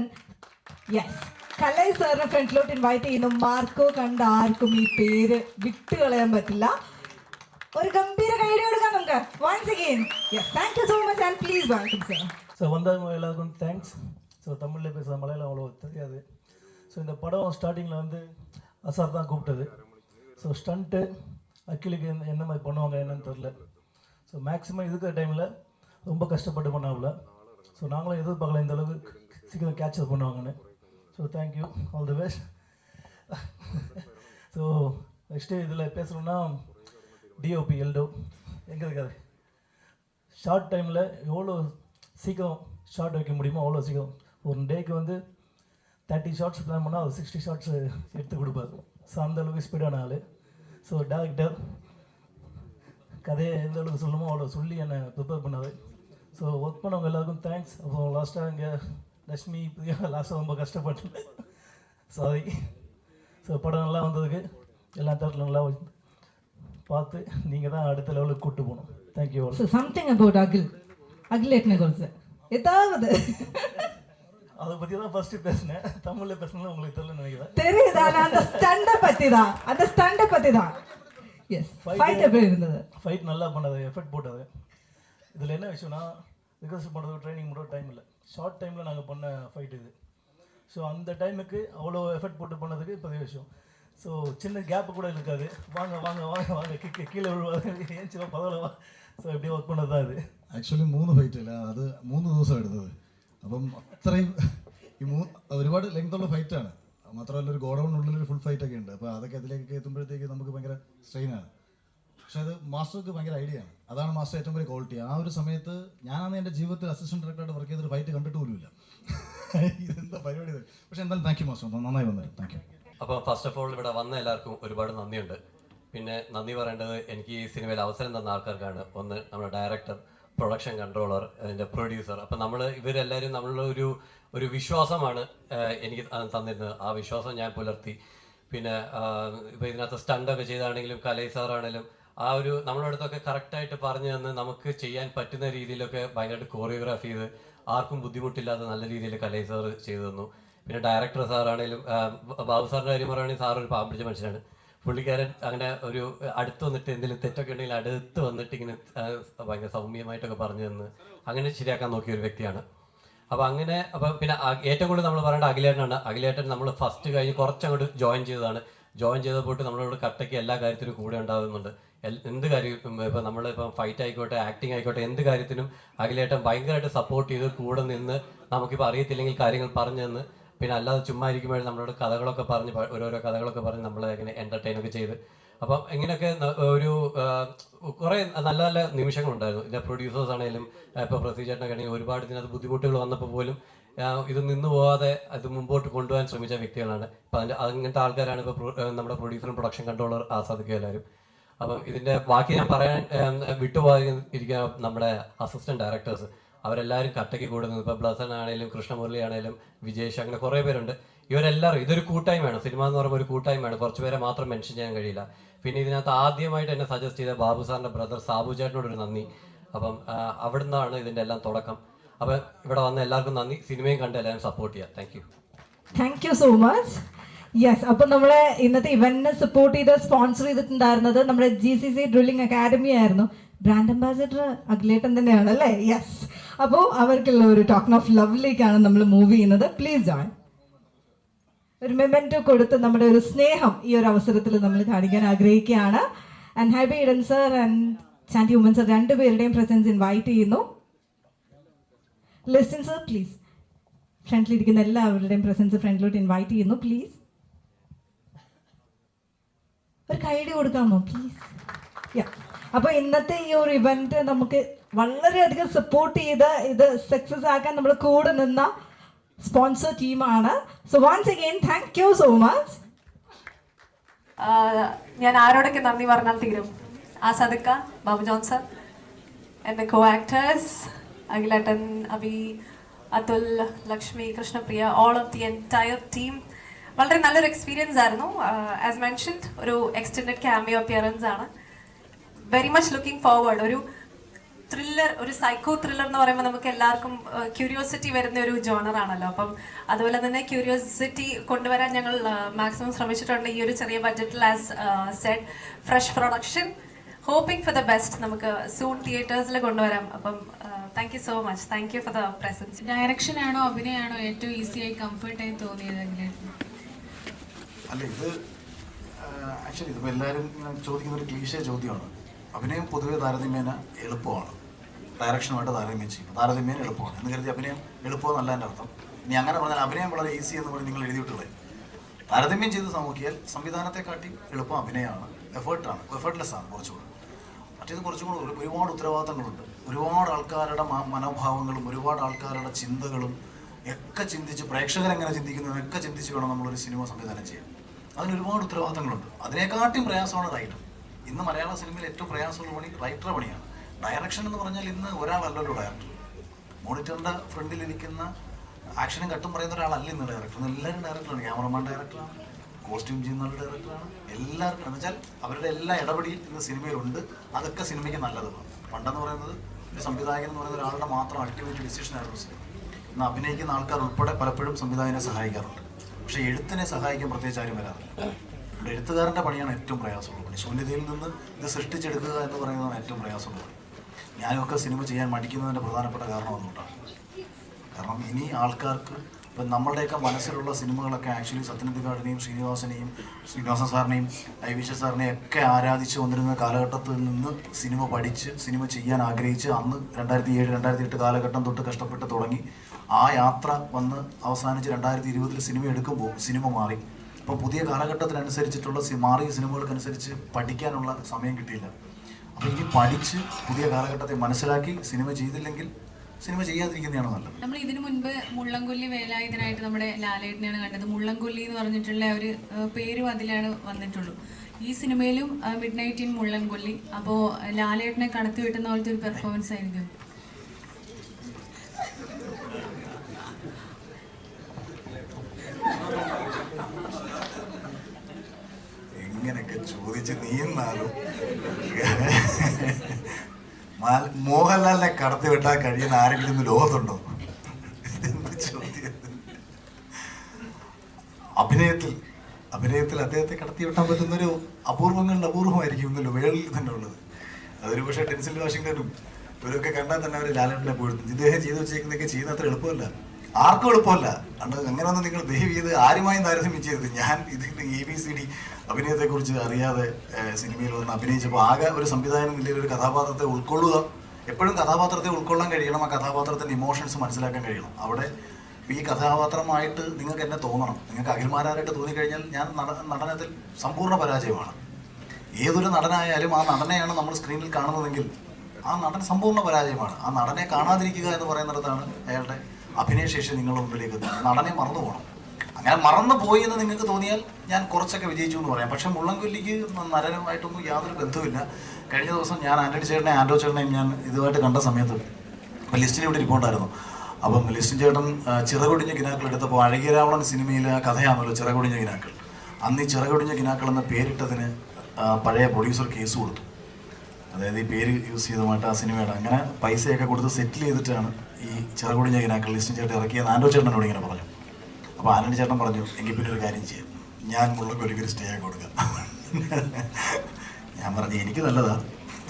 yes Kalai സാറിനെ ഫ്രണ്ടിലോട്ട് ഇൻവൈറ്റ് ചെയ്യുന്നു മാർക്കോ കണ്ട ആർക്കും ഈ പേര് വിട്ടുകളയാൻ പറ്റില്ല ഒരു ഗംഭീര കൈഡി കൊടുക്കാം നമുക്ക് once again yes thank you so much and please welcome sir so வந்தவங்க எல்லாருக்கும் தேங்க்ஸ் ஸோ தமிழில் பேசுகிற மலையாளம் அவ்வளோ தெரியாது ஸோ இந்த படம் ஸ்டார்டிங்கில் வந்து அசார் தான் கூப்பிட்டது ஸோ ஸ்டண்ட்டு அக்கிலுக்கு என்ன என்ன மாதிரி பண்ணுவாங்க என்னன்னு தெரில ஸோ மேக்ஸிமம் இருக்கிற டைமில் ரொம்ப கஷ்டப்பட்டு பண்ணாப்புல ஸோ நாங்களும் எதிர்பார்க்கல இந்த அளவுக்கு சீக்கிரம் கேட்சப் பண்ணுவாங்கன்னு So thank you all the best so next இதில் பேசணுன்னா டிஓபி எல்டோ எங்கே இருக்காது ஷார்ட் டைமில் எவ்வளோ சீக்கிரம் ஷார்ட் வைக்க முடியுமோ அவ்வளோ சீக்கிரம். ஒரு டேக்கு வந்து தேர்ட்டி ஷார்ட்ஸ் பிளான் பண்ணால் அவர் சிக்ஸ்டி ஷார்ட்ஸ் எடுத்து கொடுப்பாரு. ஸோ அந்தளவுக்கு ஸ்பீடான ஆள். ஸோ டேரக்டர் கதையை எந்த அளவுக்கு சொல்லணுமோ அவ்வளோ சொல்லி என்னை ப்ரிப்பேர் பண்ணார். ஸோ ஒர்க் பண்ணவங்க எல்லாருக்கும் தேங்க்ஸ் அப்புறம் லாஸ்ட்டாக இங்கே லக்ஷ்மி பிரியா லாஸ்ட்டாக ரொம்ப கஷ்டப்பட்டு. சாரி ஸோ படம் நல்லா வந்ததுக்கு எல்லா தேட்டரில் நல்லா பார்த்து நீங்கள் தான் அடுத்த லெவலுக்கு கூப்பிட்டு போகணும். Thank you all So something about Akhil அகிலேட்டனை குறித்து ஏதாவது அதை பற்றி தான் ஃபர்ஸ்ட் பேசினேன். தமிழில் பேசினாலும் உங்களுக்கு தெரியல நினைக்கிறேன். தெரியுதா? அந்த ஸ்டண்டை பத்தி தான். அந்த ஸ்டண்டை பத்தி தான். எஸ் ஃபைட் எப்படி இருந்தது? ஃபைட் நல்லா பண்ணது எஃபர்ட் போட்டது. இதில் என்ன விஷயம்னா ரிகர்சல் பண்ணுறதுக்கு ட்ரைனிங் மட்டும் டைம் இல்லை ஷார்ட் டைமில் நாங்கள் பண்ண ஃபைட் இது ஸோ அந்த டைமுக்கு அவ்வளோ எஃபர்ட் போட்டு பண்ணதுக்கு பெரிய விஷயம் ஸோ சின்ன கேப்பு கூட இருக்காது வாங்க வாங்க வாங்க வாங்க கீ கீழே விழுவாங்க ஏஞ்சிவா பரவாயில்ல ஸோ இப்படி ஒர்க் பண்ணது தான் இது ആക്ച്വലി മൂന്ന് ഫൈറ്റ് അല്ല അത് മൂന്ന് ദിവസം എടുത്തത് അപ്പം അത്രയും ഈ മൂ ഒരുപാട് ലെങ്ത് ഉള്ള ഫൈറ്റാണ് മാത്രമല്ല ഒരു ഗോഡൗണിനുള്ളിൽ ഒരു ഫുൾ ഫൈറ്റ് ഒക്കെ ഉണ്ട് അപ്പോൾ അതൊക്കെ അതിലേക്ക് എത്തുമ്പോഴത്തേക്ക് നമുക്ക് ഭയങ്കര സ്ട്രെയിനാണ് പക്ഷെ അത് മാസ്റ്റർക്ക് ഭയങ്കര ഐഡിയ ആണ്. അതാണ് മാസ്റ്റർ ഏറ്റവും വലിയ ക്വാളിറ്റി ആ ഒരു സമയത്ത് ഞാനാണ് എന്റെ ജീവിതത്തിൽ അസിസ്റ്റന്റ് ഡയറക്ടറായിട്ട് വർക്ക് ചെയ്തൊരു ഫൈറ്റ് കണ്ടിട്ട് പോലുമില്ല ഇതെന്താ പരിപാടി പക്ഷെ എന്തായാലും താങ്ക് യു മാസ്റ്റർ. നന്നായി വന്നത് താങ്ക് യു അപ്പോൾ ഫസ്റ്റ് ഓഫ് ഓൾ ഇവിടെ വന്ന എല്ലാവർക്കും ഒരുപാട് നന്ദിയുണ്ട്. പിന്നെ നന്ദി പറയേണ്ടത് എനിക്ക് ഈ സിനിമയിൽ അവസരം തന്ന ആൾക്കാർക്കാണ്. ഒന്ന് നമ്മുടെ ഡയറക്ടർ പ്രൊഡക്ഷൻ കൺട്രോളർ അതിന്റെ പ്രൊഡ്യൂസർ അപ്പം നമ്മൾ ഇവരെല്ലാവരും നമ്മളുടെ ഒരു ഒരു വിശ്വാസമാണ് എനിക്ക് തന്നിരുന്നത്. ആ വിശ്വാസം ഞാൻ പുലർത്തി. പിന്നെ ഇപ്പം ഇതിനകത്ത് സ്റ്റണ്ടൊക്കെ ചെയ്താണെങ്കിലും കലൈ സാറാണെങ്കിലും ആ ഒരു നമ്മുടെ അടുത്തൊക്കെ കറക്റ്റായിട്ട് പറഞ്ഞു തന്ന് നമുക്ക് ചെയ്യാൻ പറ്റുന്ന രീതിയിലൊക്കെ ഭയങ്കരമായിട്ട് കോറിയോഗ്രാഫ് ചെയ്ത് ആർക്കും ബുദ്ധിമുട്ടില്ലാതെ നല്ല രീതിയിൽ കലൈ സാർ ചെയ്തു തന്നു. പിന്നെ ഡയറക്ടർ സാറാണേലും ബാബു സാറിന്റെ കാര്യം പറയുകയാണെങ്കിൽ സാർ ഒരു പാമ്പിടിച്ച മനുഷ്യനാണ്. പുള്ളിക്കാരൻ അങ്ങനെ ഒരു അടുത്ത് വന്നിട്ട് എന്തെങ്കിലും തെറ്റൊക്കെ ഉണ്ടെങ്കിൽ അടുത്ത് വന്നിട്ട് ഇങ്ങനെ ഭയങ്കര സൗമ്യമായിട്ടൊക്കെ പറഞ്ഞു തന്ന്. അങ്ങനെ ശരിയാക്കാൻ നോക്കിയ ഒരു വ്യക്തിയാണ്. അപ്പോൾ അങ്ങനെ അപ്പോൾ പിന്നെ ഏറ്റവും കൂടുതൽ നമ്മൾ പറയേണ്ട അഖിലേട്ടനാണ്. അഖിലേട്ടൻ നമ്മൾ ഫസ്റ്റ് കഴിഞ്ഞ് കുറച്ചങ്ങോട്ട് ജോയിൻ ചെയ്തതാണ്. ജോയിൻ ചെയ്തപ്പോൾ നമ്മളോട് കട്ടയ്ക്ക് എല്ലാ കാര്യത്തിലും കൂടെ ഉണ്ടാകുന്നുണ്ട് എന്ത് കാര്യം ഇപ്പം നമ്മളിപ്പം ഫൈറ്റ് ആയിക്കോട്ടെ ആക്ടിങ് ആയിക്കോട്ടെ എന്ത് കാര്യത്തിനും അഖിലേട്ടൻ ഭയങ്കരമായിട്ട് സപ്പോർട്ട് ചെയ്ത് കൂടെ നിന്ന് നമുക്കിപ്പോൾ അറിയത്തില്ലെങ്കിൽ കാര്യങ്ങൾ പറഞ്ഞു തന്ന് പിന്നെ അല്ലാതെ ചുമ്മാ ഇരിക്കുമ്പോൾ നമ്മളോട് കഥകളൊക്കെ പറഞ്ഞ് ഓരോരോ കഥകളൊക്കെ പറഞ്ഞ് നമ്മളെ ഇങ്ങനെ എന്റർടൈൻ ഒക്കെ ചെയ്ത്. അപ്പം ഇങ്ങനെയൊക്കെ ഒരു കുറേ നല്ല നല്ല നിമിഷങ്ങളുണ്ടായിരുന്നു. ഇതിന്റെ പ്രൊഡ്യൂസേഴ്സ് ആണെങ്കിലും ഇപ്പോൾ പ്രൊസീജിയറിനൊക്കെ ആണെങ്കിലും ഒരുപാട് ഇതിനകത്ത് ബുദ്ധിമുട്ടുകൾ വന്നപ്പോൾ പോലും ഇത് നിന്ന് പോവാതെ അത് മുമ്പോട്ട് കൊണ്ടുപോകാൻ ശ്രമിച്ച വ്യക്തികളാണ്. അപ്പം അതിന്റെ അങ്ങനത്തെ ആൾക്കാരാണ് ഇപ്പോൾ നമ്മുടെ പ്രൊഡ്യൂസറും പ്രൊഡക്ഷൻ കൺട്രോളർ ആസാദിക്കുക എല്ലാവരും. അപ്പം ഇതിന്റെ ബാക്കി ഞാൻ പറയാൻ വിട്ടുപോയി നമ്മുടെ അസിസ്റ്റന്റ് ഡയറക്ടേഴ്സ് അവരെല്ലാവരും കട്ടയ്ക്ക് കൂടുന്നത് ഇപ്പൊ ബ്ലസൻ ആണെങ്കിലും കൃഷ്ണമുരളി ആണെങ്കിലും വിജേഷ് അങ്ങനെ കുറേ പേരുണ്ട്. ഇവരെല്ലാവരും ഇതൊരു കൂട്ടായ്മയാണ്. സിനിമ എന്ന് പറയുമ്പോൾ ഒരു കൂട്ടായ്മയാണ്. കുറച്ച് പേരെ മാത്രം മെൻഷൻ ചെയ്യാൻ കഴിയില്ല. പിന്നെ ഇതിനകത്ത് ആദ്യമായിട്ട് എന്നെ സജസ്റ്റ് ചെയ്ത ബാബു സാറിന്റെ ബ്രദർ സാബു ചേട്ടനോട് ഒരു നന്ദി. അപ്പം അവിടുന്നാണ് ഇതിന്റെ എല്ലാം തുടക്കം. അപ്പം ഇവിടെ വന്ന എല്ലാവർക്കും നന്ദി. സിനിമയും കണ്ട് എല്ലാവരും സപ്പോർട്ട് ചെയ്യാം. Thank you thank you so much yes അപ്പൊ നമ്മളെ ഇന്നത്തെ ഇവന്റിനെ സപ്പോർട്ട് ചെയ്ത് സ്പോൺസർ ചെയ്തിട്ടുണ്ടായിരുന്നത് നമ്മുടെ G C C drilling academy ആയിരുന്നു. ബ്രാൻഡ് അംബാസിഡർ അഖിലേട്ടൻ തന്നെയാണ് അല്ലേ? യെസ് അപ്പോൾ അവർക്കുള്ള ഒരു ടോക്കൺ ഓഫ് ലവിലേക്കാണ് നമ്മൾ മൂവ് ചെയ്യുന്നത്. പ്ലീസ് ജോയിൻ ഒരു മെമെന്റോ കൊടുത്ത് നമ്മുടെ ഒരു സ്നേഹം ഈ ഒരു അവസരത്തിൽ നമ്മൾ കാണിക്കാൻ ആഗ്രഹിക്കുകയാണ്. And Hibi Eden sir and Chandy Oommen sir രണ്ടുപേരുടെയും പ്രസൻസ് ഇൻവൈറ്റ് ചെയ്യുന്നു. ലിസൺ സർ പ്ലീസ് ഫ്രണ്ടിലിരിക്കുന്ന എല്ലാവരുടെയും പ്രസൻസ് ഫ്രണ്ടിലോട്ട് ഇൻവൈറ്റ് ചെയ്യുന്നു. പ്ലീസ് ഒരു കൈഡി കൊടുക്കാമോ? പ്ലീസ് യാ അപ്പോൾ ഇന്നത്തെ ഈ ഒരു ഇവന്റ് നമുക്ക് വളരെയധികം സപ്പോർട്ട് ചെയ്ത് ഇത് സക്സസ് ആക്കാൻ നമ്മൾ കൂടെ നിന്ന സ്പോൺസർ ടീമാണ് so once again thank you so much ഞാൻ ആരോടൊക്കെ നന്ദി പറഞ്ഞാൽ തീരും? ആ ആസാദിക്ക ബാബു ജോൺസൺ എന്റെ co actors അഖിലേട്ടൻ Abi Athul Lakshmi Krishnapriya all of the entire team വളരെ നല്ലൊരു എക്സ്പീരിയൻസ് ആയിരുന്നു. ആസ് മെൻഷൻഡ് ഒരു എക്സ്റ്റെൻഡഡ് ക്യാമിയോ അപ്പിയറൻസ് ആണ്. വെരി മച്ച് ലുക്കിംഗ് ഫോർവേഡ് ഒരു ത്രില്ലർ ഒരു സൈക്കോ ത്രില്ലർ എന്ന് പറയുമ്പോൾ നമുക്ക് എല്ലാവർക്കും ക്യൂരിയോസിറ്റി വരുന്ന ഒരു ജോണർ ആണല്ലോ. അപ്പം അതുപോലെ തന്നെ ക്യൂരിയോസിറ്റി കൊണ്ടുവരാൻ ഞങ്ങൾ മാക്സിമം ശ്രമിച്ചിട്ടുണ്ട് ഈ ഒരു ചെറിയ ബഡ്ജറ്റിൽ as said fresh production hoping for the best നമുക്ക് സൂൺ തിയേറ്റേഴ്സിൽ കൊണ്ടുവരാം. അപ്പം thank you so much thank you for the presence direction ആണോ അഭിനയമാണോ ഏറ്റവും ഈസി ആയി കംഫർട്ടായി തോന്നിയത് അല്ല ഇത് ആക്ച്വലി ഇതിപ്പോൾ എല്ലാവരും ചോദിക്കുന്ന ഒരു ക്ലീശ ചോദ്യമാണ്. അഭിനയം പൊതുവെ താരതമ്യേന എളുപ്പമാണ്. ഡയറക്ഷനുമായിട്ട് താരതമ്യം ചെയ്യും താരതമ്യേന എളുപ്പമാണ്. എന്ന് കരുതി അഭിനയം എളുപ്പമെന്നല്ല എന്റെ അർത്ഥം. ഇനി അങ്ങനെ പറഞ്ഞാൽ അഭിനയം വളരെ ഈസി എന്ന് പറഞ്ഞ് നിങ്ങൾ എഴുതിയിട്ടുള്ളത്. താരതമ്യം ചെയ്ത് നോക്കിയാൽ സംവിധാനത്തെക്കാട്ടി എളുപ്പം അഭിനയമാണ്. എഫേർട്ടാണ് എഫേർട്ട്ലെസ് ആണ് കുറച്ചുകൂടെ. മറ്റേത് കുറച്ചും കൂടെ ഒരു- ഒരുപാട് ഉത്തരവാദിത്തങ്ങളുണ്ട്. ഒരുപാട് ആൾക്കാരുടെ മനോഭാവങ്ങളും ഒരുപാട് ആൾക്കാരുടെ ചിന്തകളും ഒക്കെ ചിന്തിച്ച് പ്രേക്ഷകരെങ്ങനെ ചിന്തിക്കുന്നതൊക്കെ ചിന്തിച്ച് വേണം നമ്മളൊരു സിനിമ സംവിധാനം ചെയ്യാൻ. അതിന് ഒരുപാട് ഉത്തരവാദിത്തങ്ങളുണ്ട്. അതിനെക്കാട്ടിയും പ്രയാസമാണ് റൈറ്റർ ഇന്ന് മലയാള സിനിമയിൽ ഏറ്റവും പ്രയാസമുള്ള പണി റൈറ്റർ പണിയാണ്. ഡയറക്ഷൻ എന്ന് പറഞ്ഞാൽ ഇന്ന് ഒരാളല്ലല്ലോ ഡയറക്ടർ മോണിറ്ററിന്റെ ഫ്രണ്ടിലിരിക്കുന്ന ആക്ഷനും കട്ടും പറയുന്ന ഒരാളല്ല ഇന്ന് ഡയറക്ടർ ഇന്ന് എല്ലാവരും ഡയറക്ടറാണ് ക്യാമറമാൻ ഡയറക്ടറാണ് കോസ്റ്റ്യൂം ചെയ്യുന്ന ഡയറക്ടറാണ് എല്ലാവർക്കും എന്ന് വെച്ചാൽ അവരുടെ എല്ലാ ഇടപെടിയും ഇന്ന് സിനിമയിലുണ്ട് അതൊക്കെ സിനിമയ്ക്ക് നല്ലതാണ്. പണ്ടെന്ന് പറയുന്നത് ഒരു സംവിധായകൻ എന്ന് പറയുന്ന ഒരാളുടെ മാത്രം അൾട്ടിമേറ്റ് ഡിസിഷൻ ആയിരുന്നു സിനിമ ഇന്ന് അഭിനയിക്കുന്ന ആൾക്കാർ ഉൾപ്പെടെ പലപ്പോഴും സംവിധായകനെ സഹായിക്കാറുണ്ട്. പക്ഷേ എഴുത്തിനെ സഹായിക്കാൻ പ്രത്യേകിച്ച് ആരും വരാറില്ല. ഇവിടെ എഴുത്തുകാരന്റെ പണിയാണ് ഏറ്റവും പ്രയാസമുള്ള പണി ശൂന്യതയിൽ നിന്ന് ഇത് സൃഷ്ടിച്ചെടുക്കുക എന്ന് പറയുന്നതാണ് ഏറ്റവും പ്രയാസമുള്ള പണി ഞാനൊക്കെ സിനിമ ചെയ്യാൻ മടിക്കുന്നതിന്റെ പ്രധാനപ്പെട്ട കാരണം അതുകൊണ്ടാണ്. കാരണം ഇനി ആൾക്കാർക്ക് ഇപ്പം നമ്മളുടെയൊക്കെ മനസ്സിലുള്ള സിനിമകളൊക്കെ ആക്ച്വലി സത്യനന്ദിക്കാടിനെയും ശ്രീനിവാസനെയും ശ്രീനിവാസൻ സാറിനെയും ഐ വിശ്വ സാറിനെയും ഒക്കെ ആരാധിച്ച് വന്നിരുന്ന കാലഘട്ടത്തിൽ നിന്ന് സിനിമ പഠിച്ച് സിനിമ ചെയ്യാൻ ആഗ്രഹിച്ച് അന്ന് രണ്ടായിരത്തി ഏഴ് രണ്ടായിരത്തി എട്ട് കാലഘട്ടം തൊട്ട് കഷ്ടപ്പെട്ട് തുടങ്ങി ആ യാത്ര വന്ന് അവസാനിച്ച് രണ്ടായിരത്തി ഇരുപതിൽ സിനിമ എടുക്കുമ്പോൾ സിനിമ മാറി. അപ്പോൾ പുതിയ കാലഘട്ടത്തിനനുസരിച്ചിട്ടുള്ള മാറിയ സിനിമകൾക്കനുസരിച്ച് പഠിക്കാനുള്ള സമയം കിട്ടിയില്ല. അപ്പോൾ ഇനി പഠിച്ച് പുതിയ കാലഘട്ടത്തെ മനസ്സിലാക്കി സിനിമ ചെയ്തില്ലെങ്കിൽ സിനിമ ചെയ്യാതിരിക്കുന്നതാണ് നല്ലത്. നമ്മൾ ഇതിനു മുൻപ് മുള്ളംകൊല്ലി വേലായുധനായിട്ട് നമ്മുടെ ലാലേട്ടനെയാണ് കണ്ടത്. മുള്ളംകൊല്ലി എന്ന് പറഞ്ഞിട്ടുള്ള ഒരു പേരും അതിലാണ് വന്നിട്ടുള്ളൂ. ഈ സിനിമയിലും മിഡ് നൈറ്റ് ഇൻ മുള്ളംകൊല്ലി. അപ്പോൾ ലാലേട്ടനെ കടത്തി വെട്ടുന്ന പോലത്തെ ഒരു പെർഫോമൻസ് ആയിരിക്കും ഇങ്ങനെയൊക്കെ ചോദിച്ച് മാൽ- മോഹൻലാലിനെ കടത്തി വിട്ടാൻ കഴിയുന്ന ആരെങ്കിലും ഇന്ന് ലോകത്തുണ്ടോ? അഭിനയത്തിൽ അഭിനയത്തിൽ അദ്ദേഹത്തെ കടത്തി വിട്ടാൻ പറ്റുന്നൊരു അപൂർവങ്ങളുടെ അപൂർവമായിരിക്കും ഇന്നല്ലോ വേളിൽ തന്നെ ഉള്ളത്. അതൊരു പക്ഷേ ടെൻസിൽ വാഷിങ്ടണും ഇവരൊക്കെ കണ്ടാൽ തന്നെ അവർ ലാലേട്ടനെ പോയിരുന്നു ഇദ്ദേഹം ചെയ്തു വെച്ചേക്കുന്നതൊക്കെ ചെയ്യുന്ന അത്ര എളുപ്പമല്ല. ആർക്കും എളുപ്പമല്ല. അതുകൊണ്ട് അങ്ങനെ ഒന്നും നിങ്ങൾ ദയവ് ചെയ്ത് ആരുമായും താരതമ്യം ചെയ്തത് ഞാൻ ഇതിന്റെ എ ബി സി ഡി അഭിനയത്തെക്കുറിച്ച് അറിയാതെ സിനിമയിൽ വന്ന് അഭിനയിച്ചപ്പോൾ ആകെ ഒരു സംവിധായകൻ നിലയിൽ ഒരു കഥാപാത്രത്തെ ഉൾക്കൊള്ളുക. എപ്പോഴും കഥാപാത്രത്തെ ഉൾക്കൊള്ളാൻ കഴിയണം ആ കഥാപാത്രത്തിന്റെ ഇമോഷൻസ് മനസ്സിലാക്കാൻ കഴിയണം. അവിടെ ഈ കഥാപാത്രമായിട്ട് നിങ്ങൾക്ക് എന്നെ തോന്നണം. നിങ്ങൾക്ക് അഖിൽമാരായിട്ട് തോന്നിക്കഴിഞ്ഞാൽ ഞാൻ നട- നടനത്തിൽ സമ്പൂർണ പരാജയമാണ്. ഏതൊരു നടനായാലും ആ നടനെയാണ് നമ്മൾ സ്ക്രീനിൽ കാണുന്നതെങ്കിൽ ആ നടൻ സമ്പൂർണ പരാജയമാണ്. ആ നടനെ കാണാതിരിക്കുക എന്ന് പറയുന്നിടത്താണ് അയാളുടെ അഭിനയശേഷി നിങ്ങളുടെ മുമ്പിലേക്ക് നടനെ മറന്നു പോകണം. അങ്ങനെ മറന്നു പോയി എന്ന് നിങ്ങൾക്ക് തോന്നിയാൽ ഞാൻ കുറച്ചൊക്കെ വിജയിച്ചു എന്ന് പറയാം. പക്ഷെ മുള്ളൻകൊല്ലിക്ക് നരനുമായിട്ടൊന്നും യാതൊരു ബന്ധവുമില്ല. കഴിഞ്ഞ ദിവസം ഞാൻ ആന്റണി ചേട്ടനെ ആൻഡോ ചേട്ടനെയും ഞാൻ ഇതുമായിട്ട് കണ്ട സമയത്ത് ലിസ്റ്റിൽ ഇവിടെ ഇരിപ്പുണ്ടായിരുന്നു. അപ്പം ലിസ്റ്റിൻ ചേട്ടൻ ചിറകുടിഞ്ഞ കിനാക്കൾ എടുത്തപ്പോൾ അഴകിരാവണൻ സിനിമയിലെ കഥയാണല്ലോ ചിറകൊടിഞ്ഞ കിനാക്കൾ. അന്ന് ഈ ചിറകൊടിഞ്ഞ കിനാക്കൾ എന്ന പേരിട്ടതിന് പഴയ പ്രൊഡ്യൂസർ കേസ് കൊടുത്തു. അതായത് ഈ പേര് യൂസ് ചെയ്തുമായിട്ട് ആ സിനിമയുടെ അങ്ങനെ പൈസയൊക്കെ കൊടുത്ത് സെറ്റിൽ ചെയ്തിട്ടാണ് ഈ ചെറുകുടി കിനാക്കൾ ലിസ്റ്റ് ചേട്ടൻ ഇറക്കിയത് ആൻഡോ ചേട്ടനോട് ഇങ്ങനെ പറഞ്ഞു. അപ്പോൾ ആനന്ദ ചേട്ടൻ പറഞ്ഞു എനിക്ക് പിന്നെ ഒരു കാര്യം ചെയ്യാം. ഞാൻ മുള്ളക്കൊലിക്കൊരു സ്റ്റേ ആക്കി കൊടുക്കാം. ഞാൻ പറഞ്ഞു എനിക്ക് നല്ലതാ.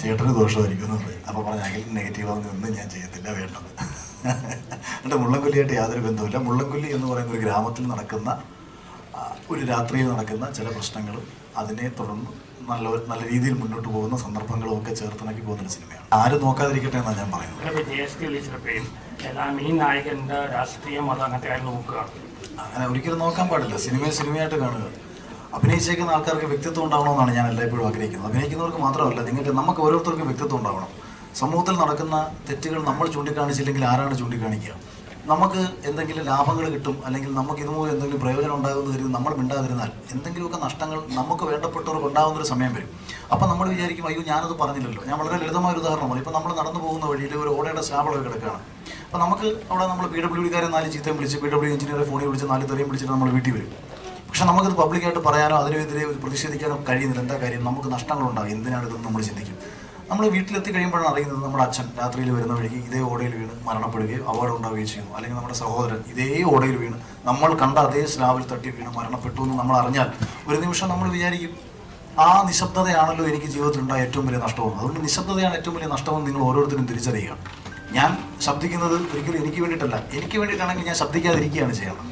ചേട്ടന് ദോഷമായിരിക്കും എന്ന് പറയും അപ്പോൾ പറഞ്ഞു അഖിൽ നെഗറ്റീവാണെന്ന് ഒന്നും ഞാൻ ചെയ്യത്തില്ല വേണ്ടത് എന്നിട്ട് മുള്ളൻകൊല്ലിയായിട്ട് യാതൊരു ബന്ധവുമില്ല. മുള്ളൻകൊല്ലി എന്ന് പറയുന്ന ഒരു ഗ്രാമത്തിൽ നടക്കുന്ന ഒരു രാത്രിയിൽ നടക്കുന്ന ചില പ്രശ്നങ്ങളും അതിനെ തുടർന്ന് നല്ല നല്ല രീതിയിൽ മുന്നോട്ട് പോകുന്ന സന്ദർഭങ്ങളും ഒക്കെ ചേർത്തിണക്കി പോകുന്ന സിനിമയാണ്. ആരും നോക്കാതിരിക്കട്ടെ എന്നാണ് ഞാൻ പറയുന്നത്. ഈ നായകന്റെ രാഷ്ട്രീയം അത് അങ്ങനത്തെ അങ്ങനെ ഒരിക്കലും നോക്കാൻ പാടില്ല. സിനിമയെ സിനിമയായിട്ട് കാണുക. അഭിനയിച്ചേക്കുന്ന ആൾക്കാർക്ക് വ്യക്തിത്വം ഉണ്ടാവണമെന്നാണ് ഞാൻ എല്ലായ്പ്പോഴും ആഗ്രഹിക്കുന്നത്. അഭിനയിക്കുന്നവർക്ക് മാത്രമല്ല നിങ്ങൾക്ക് നമുക്ക് ഓരോരുത്തർക്കും വ്യക്തിത്വം ഉണ്ടാവണം. സമൂഹത്തിൽ നടക്കുന്ന തെറ്റുകൾ നമ്മൾ ചൂണ്ടിക്കാണിച്ചില്ലെങ്കിൽ ആരാണ് ചൂണ്ടിക്കാണിക്കുക? നമുക്ക് എന്തെങ്കിലും ലാഭങ്ങൾ കിട്ടും അല്ലെങ്കിൽ നമുക്ക് ഇതുമൂലം എന്തെങ്കിലും പ്രയോജനം ഉണ്ടാകുമെന്ന് കരുതി നമ്മൾ മിണ്ടാതിരുന്നാൽ എന്തെങ്കിലുമൊക്കെ നഷ്ടങ്ങൾ നമുക്ക് വേണ്ടപ്പെട്ടവർക്ക് ഉണ്ടാകുന്ന ഒരു സമയം വരും. അപ്പോൾ നമ്മൾ വിചാരിക്കും അയ്യോ ഞാനത് പറഞ്ഞില്ലല്ലോ. ഞാൻ വളരെ ലളിതമായ ഒരു ഉദാഹരണമാണ് ഇപ്പോൾ ഇപ്പം നമ്മൾ നടന്നു പോകുന്ന വഴിയിൽ ഒരു ഓടയുടെ ഒക്കെ കിടക്കുകയാണ്. അപ്പോൾ നമുക്ക് അവിടെ നമ്മൾ പി ഡബ്ല്യു ഡിക്കാരെ നാല് ചീത്തയും വിളിച്ച് പി ഡബ്ല്യു എഞ്ചിനീയറെ ഫോണിൽ വിളിച്ച് നാല് തെറിയും വിളിച്ചിട്ട് നമ്മൾ വീട്ടിൽ വരും. പക്ഷെ നമുക്കത് പബ്ലിക്കായിട്ട് പറയാനോ അതിനെതിരെ പ്രതിഷേധിക്കാനോ കഴിയുന്നില്ല. എന്താ കാര്യം? നമുക്ക് നഷ്ടങ്ങളുണ്ടാകും. എന്തിനാണ് ഇതെന്ന് നമ്മൾ ചിന്തിക്കും. നമ്മൾ വീട്ടിലെത്തി കഴിയുമ്പോഴാണ് അറിയുന്നത് നമ്മുടെ അച്ഛൻ രാത്രിയിൽ വരുന്ന വഴിക്ക് ഇതേ ഓടയിൽ വീണ് മരണപ്പെടുകയോ അപകടം ഉണ്ടാവുകയോ ചെയ്യുന്നു. അല്ലെങ്കിൽ നമ്മുടെ സഹോദരൻ ഇതേ ഓടയിൽ വീണ് നമ്മൾ കണ്ട അതേ സ്ലാബിൽ തട്ടി വീണ് മരണപ്പെട്ടു എന്ന് നമ്മൾ അറിഞ്ഞാൽ ഒരു നിമിഷം നമ്മൾ വിചാരിക്കും ആ നിശബ്ദതയാണല്ലോ എനിക്ക് ജീവിതത്തിൽ ഉണ്ടായ ഏറ്റവും വലിയ നഷ്ടവും അതുകൊണ്ട് നിശബ്ദതയാണ് ഏറ്റവും വലിയ നഷ്ടമെന്ന് നിങ്ങൾ ഓരോരുത്തരും തിരിച്ചറിയുക. ഞാൻ ശബ്ദിക്കുന്നത് ഒരിക്കലും എനിക്ക് വേണ്ടിയിട്ടല്ല. എനിക്ക് വേണ്ടിയിട്ടാണെങ്കിൽ ഞാൻ ശബ്ദിക്കാതിരിക്കുകയാണ് ചെയ്യണം.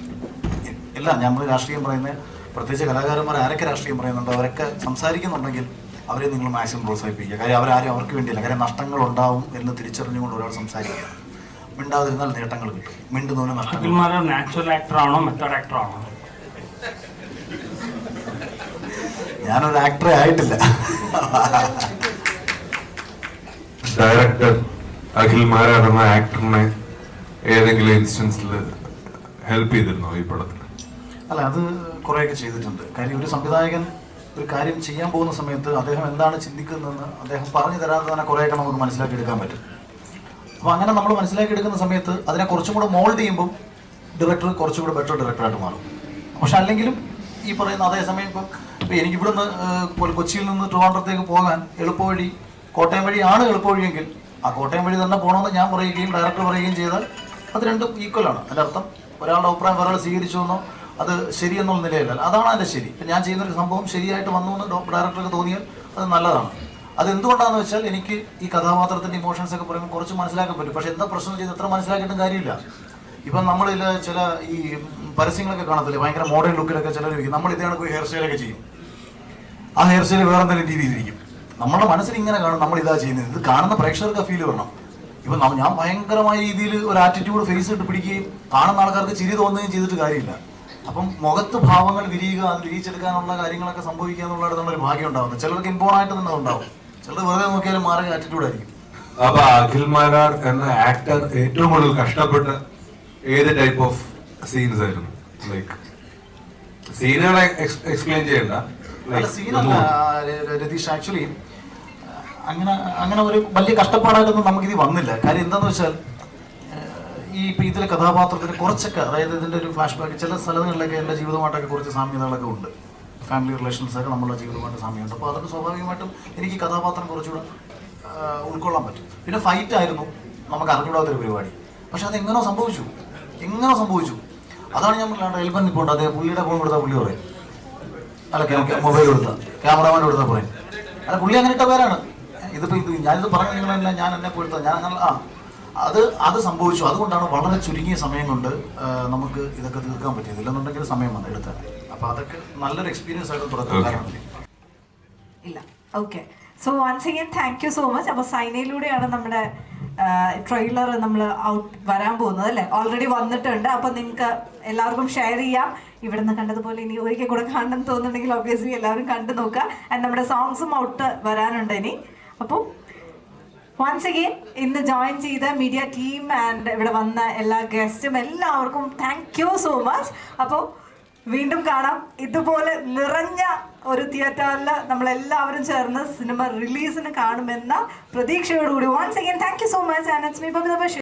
എല്ലാം നമ്മൾ രാഷ്ട്രീയം പറയുന്നത് പ്രത്യേകിച്ച് കലാകാരന്മാർ ആരൊക്കെ രാഷ്ട്രീയം പറയുന്നുണ്ടോ അവരൊക്കെ സംസാരിക്കുന്നുണ്ടെങ്കിൽ അവരെ നിങ്ങൾ മാക്സിമം പ്രോത്സാഹിപ്പിക്കുക. കാര്യം അവരാരും അവർക്ക് വേണ്ടിയില്ല. കാര്യം നഷ്ടങ്ങൾ ഉണ്ടാവും എന്ന് തിരിച്ചറിഞ്ഞുകൊണ്ട് ഒരാൾ സംസാരിക്കുക. മിണ്ടാതിരുന്നാൽ നേട്ടങ്ങൾ കിട്ടും. മിണ്ടുന്നവന് നഷ്ടങ്ങൾ അഖിൽമാരെ നാച്ചുറൽ ആക്ടർ ആണോ മെത്തേഡ് ആക്ടർ ആണോ? ഞാനൊരു ആക്ടറെ ആയിട്ടില്ല. ഡയറക്ടർ അഖിൽ മാരാർ എന്ന ആക്ടറിനെ ഏതെങ്കിലും ഇൻസ്റ്റൻസിൽ ഹെൽപ്പ് ചെയ്തിരുന്നോ ഈ പടത്തിൽ അല്ല അത് കുറേയൊക്കെ ചെയ്തിട്ടുണ്ട്. കാര്യം ഒരു സംവിധായകൻ ഒരു കാര്യം ചെയ്യാൻ പോകുന്ന സമയത്ത് അദ്ദേഹം എന്താണ് ചിന്തിക്കുന്നതെന്ന് അദ്ദേഹം പറഞ്ഞു തരാതെ തന്നെ കുറേയൊക്കെ നമുക്ക് മനസ്സിലാക്കി എടുക്കാൻ പറ്റും. അപ്പോൾ അങ്ങനെ നമ്മൾ മനസ്സിലാക്കി എടുക്കുന്ന സമയത്ത് അതിനെ കുറച്ചും കൂടെ മോൾഡ് ചെയ്യുമ്പോൾ ഡയറക്ടർ കുറച്ചും കൂടെ ബെറ്റർ ഡയറക്ടറായിട്ട് മാറും. പക്ഷെ അല്ലെങ്കിലും ഈ പറയുന്ന അതേസമയം ഇപ്പം ഇപ്പം എനിക്കിവിടുന്ന് കൊച്ചിയിൽ നിന്ന് ട്രിവാൻഡ്രത്തേക്ക് പോകാൻ എളുപ്പവഴി കോട്ടയം വഴിയാണ് എളുപ്പവഴിയെങ്കിൽ ആ കോട്ടയം വഴി തന്നെ പോകണമെന്ന് ഞാൻ പറയുകയും ഡയറക്ടർ പറയുകയും ചെയ്താൽ അത് രണ്ടും ഈക്വലാണ് അതിന്റെ അർത്ഥം ഒരാളുടെ അഭിപ്രായം ഒരാൾ സ്വീകരിച്ചു എന്നോ അത് ശരിയെന്നുള്ള നിലയിലല്ല അതാണ് അതിന്റെ ശരി. ഇപ്പം ഞാൻ ചെയ്യുന്നൊരു സംഭവം ശരിയായിട്ട് വന്നു എന്ന് ഡയറക്ടർക്ക് തോന്നിയാൽ അത് നല്ലതാണ്. അത് എന്തുകൊണ്ടാണെന്ന് വെച്ചാൽ എനിക്ക് ഈ കഥാപാത്രത്തിന്റെ ഇമോഷൻസ് ഒക്കെ പറയുമ്പോൾ കുറച്ച് മനസ്സിലാക്കാൻ പറ്റും. പക്ഷേ എന്താ പ്രശ്നം ചെയ്ത് എത്ര മനസ്സിലാക്കിയിട്ടും കാര്യമില്ല. ഇപ്പം നമ്മളിൽ ചില ഈ പരസ്യങ്ങളൊക്കെ കാണത്തില്ലേ? ഭയങ്കര മോഡേൺ ലുക്കിലൊക്കെ ചിലർ ഇരിക്കും. നമ്മൾ ഇതേ കണക്ക് ഹെയർ സ്റ്റൈലൊക്കെ ചെയ്യും. ആ ഹെയർ സ്റ്റൈൽ വേറെ എന്തെങ്കിലും രീതിയിലിരിക്കും. നമ്മുടെ മനസ്സിൽ ഇങ്ങനെ കാണും. നമ്മൾ ഇതാ ചെയ്യുന്നത്. ഇത് കാണുന്ന പ്രേക്ഷകർക്ക് ഫീൽ വരണം. ഇപ്പം ഞാൻ ഭയങ്കരമായ രീതിയിൽ ഒരു ആറ്റിറ്റ്യൂഡ് ഫേസ് ഇട്ട് പിടിക്കുകയും കാണുന്ന ആൾക്കാർക്ക് ചിരി തോന്നുകയും ചെയ്തിട്ട് കാര്യമില്ല. അപ്പം മുഖത്ത് ഭാവങ്ങൾ വിരിയുക അത് വിരിയിച്ചെടുക്കാനുള്ള കാര്യങ്ങളൊക്കെ സംഭവിക്കുക എന്നുള്ളതാണ് ഒരു ഭാഗ്യം ഉണ്ടാവുന്നത്. ചിലർക്ക് ഇമ്പോർട്ടന്റ് ആയിട്ട് തന്നെ ഉണ്ടാവും ചിലർ വെറുതെ നോക്കിയാലും മാറി ആറ്റിറ്റ്യൂഡ് ആയിരിക്കും. അപ്പൊ അഖിൽ മാരാർ എന്ന ആക്ടർ ഏറ്റവും കൂടുതൽ കഷ്ടപ്പെട്ട ഏത് ടൈപ്പ് ഓഫ് സീൻസ് ആയിരുന്നു? ലൈക്ക് സീനുകളെ എക്സ്പ്ലെയിൻ ചെയ്യണ്ട. സീനല്ല. രതീഷ് ആക്ച്വലി അങ്ങനെ അങ്ങനെ ഒരു വലിയ കഷ്ടപ്പാടായിട്ടൊന്നും നമുക്കിത് വന്നില്ല. കാര്യം എന്താന്ന് വെച്ചാൽ ഈ ഇപ്പം ഇതിലെ കഥാപാത്രത്തിന് കുറച്ചൊക്കെ അതായത് ഇതിന്റെ ഒരു ഫ്ലാഷ് ബാക്ക് ചില സ്ഥലങ്ങളിലൊക്കെ എന്റെ ജീവിതമായിട്ടൊക്കെ കുറച്ച് സാമ്യതകളൊക്കെ ഉണ്ട്. ഫാമിലി റിലേഷൻസ് ഒക്കെ നമ്മളുടെ ജീവിതമായിട്ട് സാമ്യമുണ്ട്. അപ്പോൾ അതൊക്കെ സ്വാഭാവികമായിട്ടും എനിക്ക് കഥാപാത്രം കുറച്ചുകൂടെ ഉൾക്കൊള്ളാൻ പറ്റും. പിന്നെ ഫൈറ്റ് ആയിരുന്നു. നമുക്ക് അറിഞ്ഞുകൂടാത്തൊരു പരിപാടി. പക്ഷെ അത് എങ്ങനെയോ സംഭവിച്ചു. എങ്ങനെ സംഭവിച്ചു? അതാണ് ഞാൻ പറഞ്ഞത്. എൽബൻ ഇപ്പോൾ ഉണ്ട്. അതേ പുള്ളിയുടെ ഫോൺ കൊടുത്താൽ പുള്ളി പറയും. അല്ല മൊബൈൽ കൊടുത്താൽ ക്യാമറമാൻ കൊടുത്താൽ പറയും. അല്ല പുള്ളി അങ്ങനെ ഇട്ട പേരാണ്. ഇതിപ്പോ ഇത് ഞാനിത് പറഞ്ഞ നിങ്ങളല്ല ഞാൻ എന്നെ പോയിട്ട് ഞാൻ അങ്ങനെ ആ. അത് അത് സംഭവിച്ചു. അതുകൊണ്ടാണ് വളരെ ചുരുങ്ങിയ സമയം കൊണ്ട് നമുക്ക് ഇതൊക്കെ തീർക്കാൻ പറ്റിയത്. ഇല്ലെന്നുണ്ടെങ്കിൽ സമയം വന്നു എടുത്താൽ അപ്പൊ അതൊക്കെ നല്ലൊരു എക്സ്പീരിയൻസ് ആയിട്ട് തുടക്കം ഇല്ല. Okay so once again thank you so much അപ്പോൾ സൈനയിലൂടെയാണ് നമ്മുടെ ട്രെയിലർ നമ്മൾ ഔട്ട് വരാൻ പോകുന്നത് അല്ലേ? ഓൾറെഡി വന്നിട്ടുണ്ട്. അപ്പൊ നിങ്ങൾക്ക് എല്ലാവർക്കും ഷെയർ ചെയ്യാം. ഇവിടുന്ന് നിന്ന് കണ്ടതുപോലെ ഇനി ഒരിക്കൽ കൂടെ കാണണം തോന്നുന്നുണ്ടെങ്കിൽ ഒബ്വിയസ്ലി എല്ലാവരും കണ്ടു നോക്കുക. ആൻഡ് നമ്മുടെ സോങ്സും ഔട്ട് വരാനുണ്ട് ഇനി. അപ്പോൾ വൺസ് അഗെയിൻ ഇന്ന് ജോയിൻ ചെയ്ത മീഡിയ ടീം ആൻഡ് ഇവിടെ വന്ന എല്ലാ ഗസ്റ്റും എല്ലാവർക്കും താങ്ക് യു സോ മച്ച് അപ്പോൾ വീണ്ടും കാണാം. ഇതുപോലെ നിറഞ്ഞ ഒരു തിയേറ്ററിൽ നമ്മളെല്ലാവരും ചേർന്ന് സിനിമ റിലീസിന് കാണുമെന്ന പ്രതീക്ഷയോടുകൂടി once again thank you so much and it's me Basheer